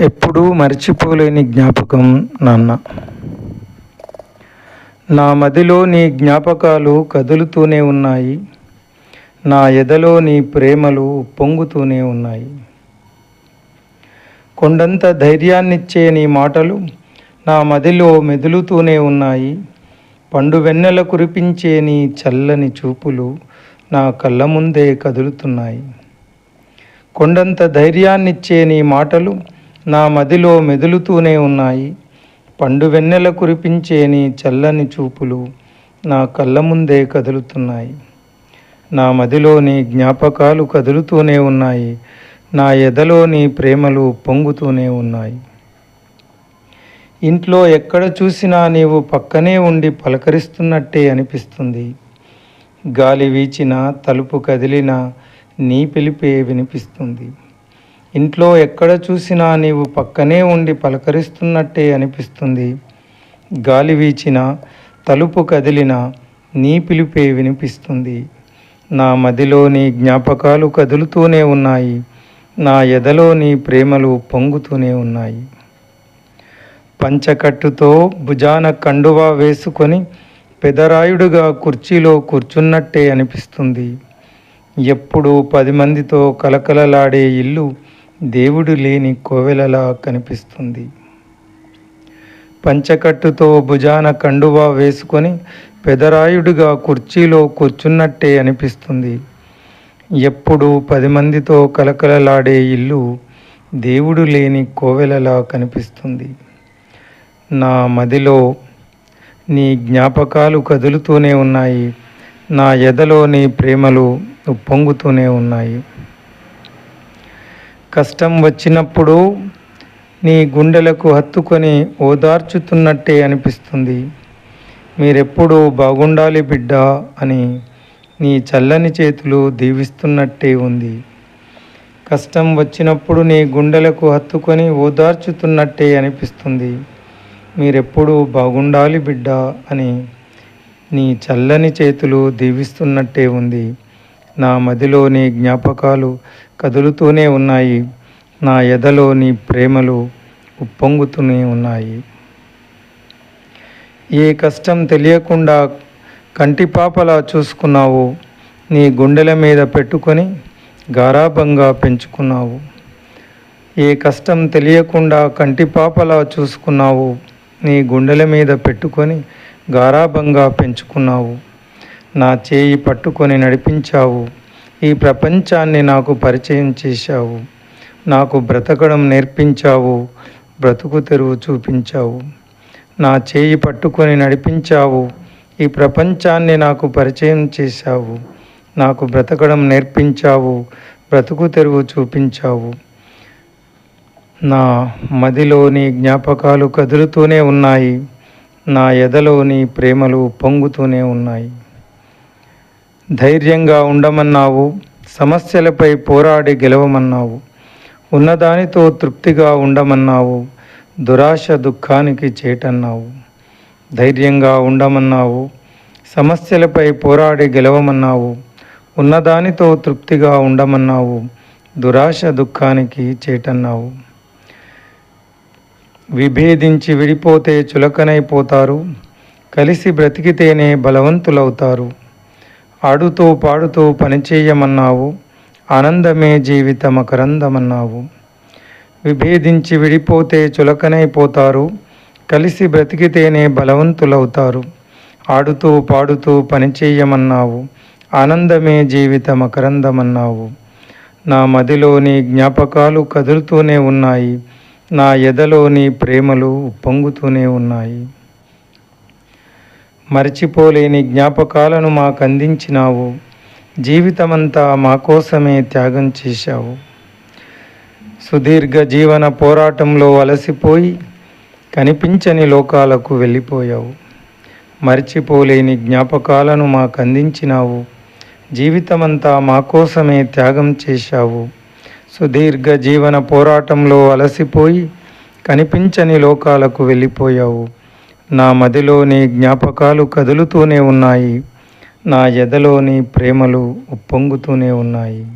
ఎప్పుడూ మర్చిపోలేని జ్ఞాపకం నాన్న. నా మదిలో నీ జ్ఞాపకాలు కదులుతూనే ఉన్నాయి. నా ఎదలో నీ ప్రేమలు పొంగుతూనే ఉన్నాయి. కొండంత ధైర్యాన్నిచ్చే నీ మాటలు నా మదిలో మెదులుతూనే ఉన్నాయి. పండు వెన్నెల కురిపించే నీ చల్లని చూపులు నా కళ్ళ ముందే కదులుతున్నాయి. కొండంత ధైర్యాన్నిచ్చే నీ మాటలు నా మదిలో మెదులుతూనే ఉన్నాయి. పండు వెన్నెల కురిపించే నీ చల్లని చూపులు నా కళ్ళ ముందే కదులుతున్నాయి. నా మదిలో నీ జ్ఞాపకాలు కదులుతూనే ఉన్నాయి. నా ఎదలో నీ ప్రేమలు పొంగుతూనే ఉన్నాయి. ఇంట్లో ఎక్కడ చూసినా నీవు పక్కనే ఉండి పలకరిస్తున్నట్టే అనిపిస్తుంది. గాలి వీచిన తలుపు కదిలిన నీ పిలిపే వినిపిస్తుంది. ఇంట్లో ఎక్కడ చూసినా నీవు పక్కనే ఉండి పలకరిస్తున్నట్టే అనిపిస్తుంది. గాలి వీచిన తలుపు కదిలిన నీ పిలిపే వినిపిస్తుంది. నా మదిలో నీ జ్ఞాపకాలు కదులుతూనే ఉన్నాయి. నా ఎదలో నీ ప్రేమలు పొంగుతూనే ఉన్నాయి. పంచకట్టుతో భుజాన కండువా వేసుకొని పెదరాయుడుగా కుర్చీలో కూర్చున్నట్టే అనిపిస్తుంది. ఎప్పుడూ పది మందితో కలకలలాడే ఇల్లు దేవుడు లేని కోవెలలా కనిపిస్తుంది. పంచకట్టుతో భుజాన కండువా వేసుకొని పెదరాయుడుగా కుర్చీలో కూర్చున్నట్టే అనిపిస్తుంది. ఎప్పుడు పది మందితో కలకలలాడే ఇల్లు దేవుడు లేని కోవెలలా కనిపిస్తుంది. నా మదిలో నీ జ్ఞాపకాలు కదులుతూనే ఉన్నాయి. నా ఎదలో నీ ప్రేమలు ఉప్పొంగుతూనే ఉన్నాయి. కష్టం వచ్చినప్పుడు నీ గుండెలకు హత్తుకొని ఓదార్చుతున్నట్టే అనిపిస్తుంది. మీరెప్పుడూ బాగుండాలి బిడ్డ అని నీ చల్లని చేతులు దీవిస్తున్నట్టే ఉంది. కష్టం వచ్చినప్పుడు నీ గుండెలకు హత్తుకొని ఓదార్చుతున్నట్టే అనిపిస్తుంది. మీరెప్పుడూ బాగుండాలి బిడ్డ అని నీ చల్లని చేతులు దీవిస్తున్నట్టే ఉంది. నా మదిలో నీ జ్ఞాపకాలు కదులుతూనే ఉన్నాయి. నా ఎదలో నీ ప్రేమలు ఉప్పొంగుతూనే ఉన్నాయి. ఏ కష్టం తెలియకుండా కంటిపాపలా చూసుకున్నావు. నీ గుండెల మీద పెట్టుకొని గారాభంగా పెంచుకున్నావు. ఏ కష్టం తెలియకుండా కంటిపాపలా చూసుకున్నావు. నీ గుండెల మీద పెట్టుకొని గారాభంగా పెంచుకున్నావు. నా చేయి పట్టుకొని నడిపించావు. ఈ ప్రపంచాన్ని నాకు పరిచయం చేశావు. నాకు బ్రతకడం నేర్పించావు. బ్రతుకు తెరువు చూపించావు. నా చేయి పట్టుకొని నడిపించావు. ఈ ప్రపంచాన్ని నాకు పరిచయం చేశావు. నాకు బ్రతకడం నేర్పించావు. బ్రతుకు తెరువు చూపించావు. నా మదిలోని జ్ఞాపకాలు కదులుతూనే ఉన్నాయి. నా ఎదలోని ప్రేమలు పొంగుతూనే ఉన్నాయి. ధైర్యంగా ఉండమన్నావు సమస్యలపై పోరాడి గెలవమన్నావు ఉన్నదానితో తృప్తిగా ఉండమన్నావు దురాశ దుఃఖానికి చేటన్నావు. ధైర్యంగా ఉండమన్నావు సమస్యలపై పోరాడి గెలవమన్నావు ఉన్నదానితో తృప్తిగా ఉండమన్నావు దురాశ దుఃఖానికి చేటన్నావు. విభేదించి విడిపోతే చులకనైపోతారు కలిసి బ్రతికితేనే బలవంతులవుతారు. ఆడుతూ పాడుతూ పనిచేయమన్నావు. ఆనందమే జీవితమకరందమన్నావు విభేదించి విడిపోతే చులకనైపోతారు కలిసి బ్రతికితేనే బలవంతులవుతారు. ఆడుతూ పాడుతూ పనిచేయమన్నావు. ఆనందమే జీవితమకరందమన్నావు నా మదిలోని జ్ఞాపకాలు కదులుతూనే ఉన్నాయి. నా ఎదలోని ప్రేమలు ఉప్పొంగుతూనే ఉన్నాయి. మరచిపోలేని జ్ఞాపకాలను మాకు అందించినావు జీవితమంతా మా కోసమే త్యాగం చేశావు. సుదీర్ఘ జీవన పోరాటంలో అలసిపోయి కనిపించని లోకాలకు వెళ్ళిపోయావు. మరిచిపోలేని జ్ఞాపకాలను మాకు అందించినావు జీవితమంతా మా కోసమే త్యాగం చేశావు. సుదీర్ఘ జీవన పోరాటంలో అలసిపోయి కనిపించని లోకాలకు వెళ్ళిపోయావు. నా మదిలోని జ్ఞాపకాలు కదులుతూనే ఉన్నాయి. నా ఎదలోని ప్రేమలు ఉప్పొంగుతూనే ఉన్నాయి.